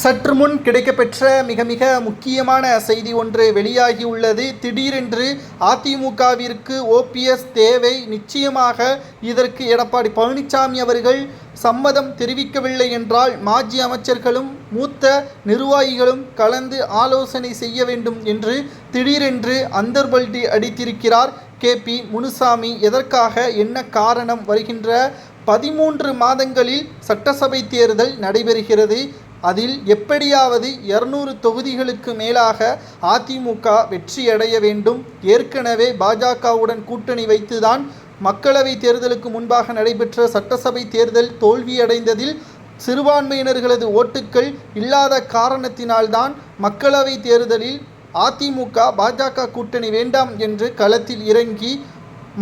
சற்று முன் கிடைக்கப்பெற்ற மிக மிக முக்கியமான செய்தி ஒன்று வெளியாகியுள்ளது. திடீரென்று அதிமுகவிற்கு ஓபிஎஸ் தேவை நிச்சயமாக இதற்கு எடப்பாடி பழனிசாமி அவர்கள் சம்மதம் தெரிவிக்கவில்லை என்றால் மாஜி அமைச்சர்களும் மூத்த நிர்வாகிகளும் கலந்து ஆலோசனை செய்ய வேண்டும் என்று திடீரென்று அந்தர்பல்டி அடித்திருக்கிறார். கே. பி. முனுசாமி எதற்காக என்ன காரணம் வருகின்ற பதிமூன்று மாதங்களில் சட்டசபை தேர்தல் நடைபெறுகிறது. அதில் எப்படியாவது இருநூறு தொகுதிகளுக்கு மேலாக அதிமுக வெற்றியடைய வேண்டும். ஏற்கனவே பாஜகவுடன் கூட்டணி வைத்துதான் மக்களவை தேர்தலுக்கு முன்பாக நடைபெற்ற சட்டசபை தேர்தல் தோல்வியடைந்ததில் சிறுபான்மையினர்களது ஓட்டுக்கள் இல்லாத காரணத்தினால்தான் மக்களவை தேர்தலில் அதிமுக பாஜக கூட்டணி வேண்டாம் என்று களத்தில் இறங்கி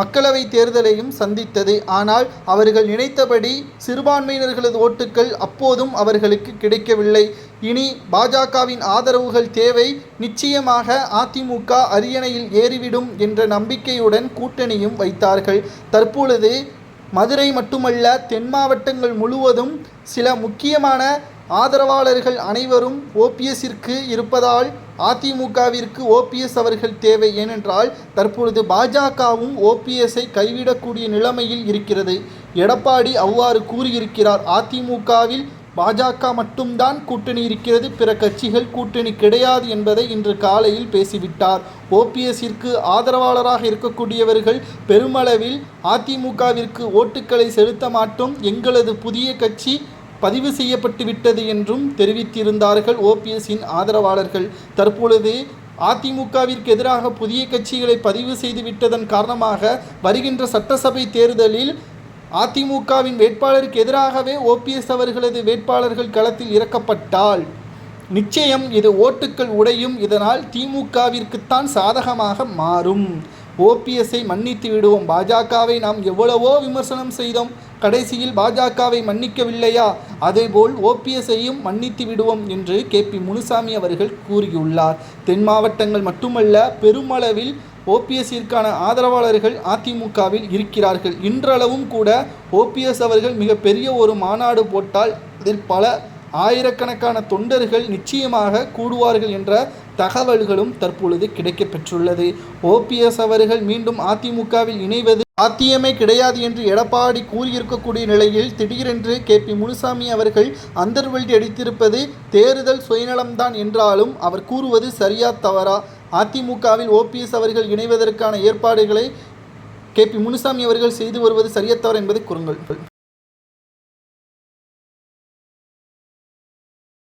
மக்களவை தேர்தலையும் சந்தித்தது. ஆனால் அவர்கள் நினைத்தபடி சிறுபான்மையினர்களது ஓட்டுக்கள் அப்போதும் அவர்களுக்கு கிடைக்கவில்லை. இனி பாஜகவின் ஆதரவுகள் தேவை. நிச்சயமாக அதிமுக அரியணையில் ஏறிவிடும் என்ற நம்பிக்கையுடன் கூட்டணியும் வைத்தார்கள். தற்பொழுது மதுரை மட்டுமல்ல தென் மாவட்டங்கள் முழுவதும் சில முக்கியமான ஆதரவாளர்கள் அனைவரும் ஓபிஎஸ்ஸிற்கு இருப்பதால் அதிமுகவிற்கு ஓபிஎஸ் அவர்கள் தேவை ஏனென்றால் தற்பொழுது பாஜகவும் ஓபிஎஸ்ஸை கைவிடக்கூடிய நிலைமையில் இருக்கிறது. எடப்பாடி அவ்வாறு கூறியிருக்கிறார். அதிமுகவில் பாஜக மட்டும்தான் கூட்டணி இருக்கிறது. பிற கட்சிகள் கூட்டணி கிடையாது என்பதை இன்று காலையில் பேசிவிட்டார். ஓபிஎஸ்ஸிற்கு ஆதரவாளராக இருக்கக்கூடியவர்கள் பெருமளவில் அதிமுகவிற்கு ஓட்டுக்களை செலுத்த மாட்டோம். எங்களது புதிய கட்சி பதிவு செய்யப்பட்டு விட்டது என்றும் தெரிவித்திருந்தார்கள் ஓபிஎஸ்ஸின் ஆதரவாளர்கள். தற்பொழுது அதிமுகவிற்கு எதிராக புதிய கட்சிகளை பதிவு செய்து விட்டதன் காரணமாக வருகின்ற சட்டசபை தேர்தலில் அதிமுகவின் வேட்பாளருக்கு எதிராகவே ஓபிஎஸ் அவர்களது வேட்பாளர்கள் களத்தில் இறக்கப்பட்டால் நிச்சயம் இது ஓட்டுக்கள் உடையும். இதனால் திமுகவிற்குத்தான் சாதகமாக மாறும். ஓபிஎஸ்ஐ மன்னித்து விடுவோம். பாஜகவை நாம் எவ்வளவோ விமர்சனம் செய்தோம். கடைசியில் பாஜகவை மன்னிக்கவில்லையா? அதேபோல் ஓபிஎஸ்ஐயும் மன்னித்து விடுவோம் என்று கே பி முனுசாமி அவர்கள் கூறியுள்ளார். தென் மாவட்டங்கள் மட்டுமல்ல பெருமளவில் ஓபிஎஸ்ஸிற்கான ஆதரவாளர்கள் அதிமுகவில் இருக்கிறார்கள். இன்றளவும் கூட ஓபிஎஸ் அவர்கள் மிகப்பெரிய ஒரு மாநாடு போட்டால் அதில் பல ஆயிரக்கணக்கான தொண்டர்கள் நிச்சயமாக கூடுவார்கள் என்ற தகவல்களும் தற்பொழுது கிடைக்கப்பெற்றுள்ளது. ஓபிஎஸ் அவர்கள் மீண்டும் அதிமுகவில் இணைவது சாத்தியமே கிடையாது என்று எடப்பாடி கூறியிருக்கக்கூடிய நிலையில் திடீரென்று கே. பி. முனுசாமி அவர்கள் அந்தர்வெல்டி அடித்திருப்பது தேர்தல் சுயநலம்தான் என்றாலும் அவர் கூறுவது சரியா தவறா? அதிமுகவில் ஓபிஎஸ் அவர்கள் இணைவதற்கான ஏற்பாடுகளை கே. பி. முனுசாமி அவர்கள் செய்து வருவது சரியா என்பதை கூறுங்கள்